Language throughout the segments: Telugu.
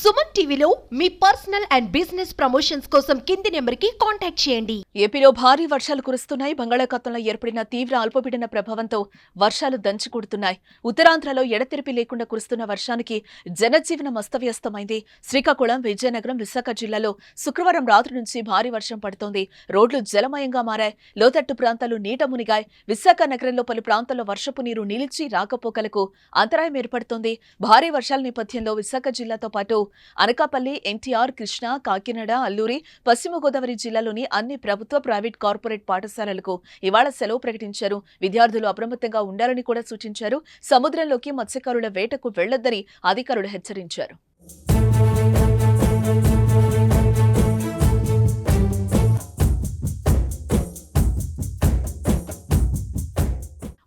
సుమన్ టీవీలో మీ పర్సనల్ అండ్ బిజినెస్ ప్రమోషన్స్ కోసం కింది నెంబర్కి కాంటాక్ట్ చేయండి. ఏపీలో భారీ వర్షాలు కురుస్తున్నాయి. బంగాళాఖాతంలో ఏర్పడిన తీవ్ర అల్పపీడన ప్రభావంతో వర్షాలు దంచుకుడుతున్నాయి. ఉత్తరాంధ్రలో ఎడతెరిపి లేకుండా కురుస్తున్న వర్షానికి జనజీవనం అస్తవ్యస్తమైంది. శ్రీకాకుళం విజయనగరం విశాఖ జిల్లాలో శుక్రవారం రాత్రి నుంచి భారీ వర్షం పడుతోంది. రోడ్లు జలమయంగా మారాయి. లోతట్టు ప్రాంతాలు నీట మునిగాయి. విశాఖ నగరంలో పలు ప్రాంతాల్లో వర్షపు నీరు నిలిచి రాకపోకలకు అంతరాయం ఏర్పడుతోంది. భారీ వర్షాల నేపథ్యంలో విశాఖ జిల్లాతో పాటు అనకాపల్లి ఎన్టీఆర్ కృష్ణా కాకినాడ అల్లూరి పశ్చిమ గోదావరి జిల్లాలోని అన్ని ప్రభుత్వ ప్రైవేట్ కార్పొరేట్ పాఠశాలలకు ఇవాళ సెలవు ప్రకటించారు. విద్యార్థులు అప్రమత్తంగా ఉండాలని కూడా సూచించారు. సముద్రంలోకి మత్స్యకారుల వేటకు వెళ్ళొద్దని అధికారులు హెచ్చరించారు.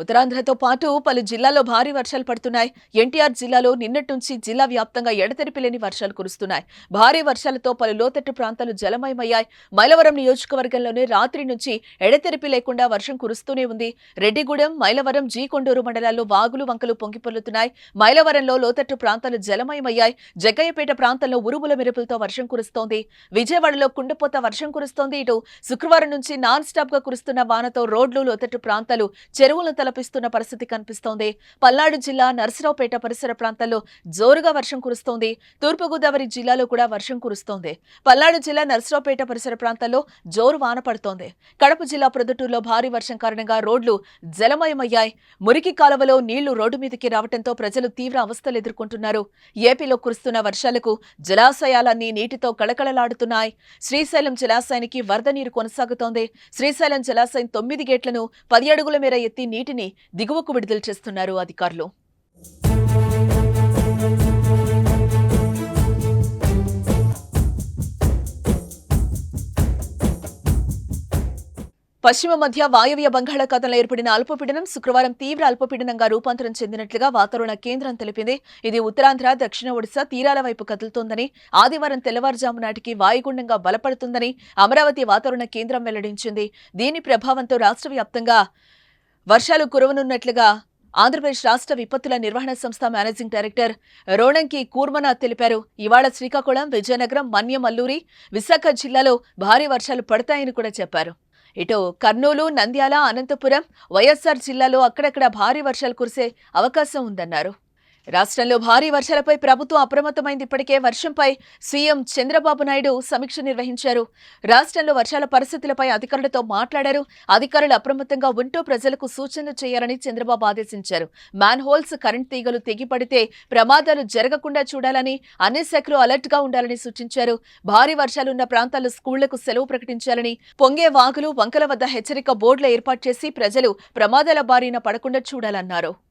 ఉత్తరాంధ్రతో పాటు పలు జిల్లాల్లో భారీ వర్షాలు పడుతున్నాయి. ఎన్టీఆర్ జిల్లాలో నిన్నటి నుంచి జిల్లా వ్యాప్తంగా ఎడతెరిపి లేని వర్షాలు కురుస్తున్నాయి. భారీ వర్షాలతో పలు లోతట్టు ప్రాంతాలు జలమయమయ్యాయి. మైలవరం నియోజకవర్గంలోనే రాత్రి నుంచి ఎడతెరిపి లేకుండా వర్షం కురుస్తూనే ఉంది. రెడ్డిగూడెం మైలవరం జీ కొండూరు మండలాల్లో వాగులు వంకలు పొంగిపొల్లుతున్నాయి మైలవరంలో లోతట్టు ప్రాంతాలు జలమయమయ్యాయి. జగ్గయ్యపేట ప్రాంతంలో ఉరుముల మెరుపులతో వర్షం కురుస్తోంది. విజయవాడలో కుండపోత వర్షం కురుస్తోంది. ఇటు శుక్రవారం నుంచి నాన్ స్టాప్గా కురుస్తున్న వానతో రోడ్లు లోతట్టు ప్రాంతాలు చెరువులతో తలపిస్తున్న పరిస్థితి కనిపిస్తోంది. పల్నాడు జిల్లా నర్సరావుపేట పరిసర ప్రాంతాల్లో జోరుగా వర్షం కురుస్తోంది. తూర్పుగోదావరి జిల్లాలో కూడా వర్షం కురుస్తోంది. పల్నాడు జిల్లా నర్సరావుపేట పరిసర ప్రాంతాల్లో జోరు వాన పడుతోంది. కడప జిల్లా ప్రొద్దుటూరులో భారీ వర్షం కారణంగా రోడ్లు జలమయమయ్యాయి. మురికి కాలువలో నీళ్ళు రోడ్డు మీదకి రావడంతో ప్రజలు తీవ్ర అవస్థలు ఎదుర్కొంటున్నారు. ఏపీలో కురుస్తున్న వర్షాలకు జలాశయాలన్నీ నీటితో కళకళలాడుతున్నాయి. శ్రీశైలం జలాశయానికి వరద నీరు కొనసాగుతోంది. శ్రీశైలం జలాశయం తొమ్మిది గేట్లను పది అడుగుల మేర ఎత్తి నీటిని దిగువకు విడుదల చేస్తున్నారు అధికారులు. పశ్చిమ మధ్య వాయవ్య బంగాళాఖాతంలో ఏర్పడిన అల్పపీడనం శుక్రవారం తీవ్ర అల్పపీడనంగా రూపాంతరం చెందినట్లుగా వాతావరణ కేంద్రం తెలిపింది. ఇది ఉత్తరాంధ్ర దక్షిణ ఒడిశా తీరాల వైపు కదులుతోందని ఆదివారం తెల్లవారుజాము నాటికి వాయుగుండంగా బలపడుతుందని అమరావతి వాతావరణ కేంద్రం వెల్లడించింది. దీని ప్రభావంతో రాష్ట్ర వ్యాప్తంగా వర్షాలు కురవనున్నట్లుగా ఆంధ్రప్రదేశ్ రాష్ట్ర విపత్తుల నిర్వహణ సంస్థ మేనేజింగ్ డైరెక్టర్ రోణంకి కూర్మనాథ్ తెలిపారు. ఇవాళ శ్రీకాకుళం విజయనగరం మన్యం అల్లూరి విశాఖ జిల్లాలో భారీ వర్షాలు పడతాయని కూడా చెప్పారు. ఇటు కర్నూలు నంద్యాల అనంతపురం వైఎస్ఆర్ జిల్లాలో అక్కడక్కడ భారీ వర్షాలు కురిసే అవకాశం ఉందన్నారు. రాష్ట్రంలో భారీ వర్షాలపై ప్రభుత్వం అప్రమత్తమైంది. ఇప్పటికే వర్షంపై సీఎం చంద్రబాబు నాయుడు సమీక్ష నిర్వహించారు. రాష్ట్రంలో వర్షాల పరిస్థితులపై అధికారులతో మాట్లాడారు. అధికారులు అప్రమత్తంగా ఉంటూ ప్రజలకు సూచనలు చేయాలని చంద్రబాబు ఆదేశించారు. మ్యాన్ హోల్స్ కరెంట్ తీగలు తెగిపడితే ప్రమాదాలు జరగకుండా చూడాలని అన్ని శాఖలు అలర్ట్గా ఉండాలని సూచించారు. భారీ వర్షాలున్న ప్రాంతాల్లో స్కూళ్ళకు సెలవు ప్రకటించాలని పొంగే వాగులు వంకల వద్ద హెచ్చరిక బోర్డుల ఏర్పాటు చేసి ప్రజలు ప్రమాదాల బారిన పడకుండా చూడాలన్నారు.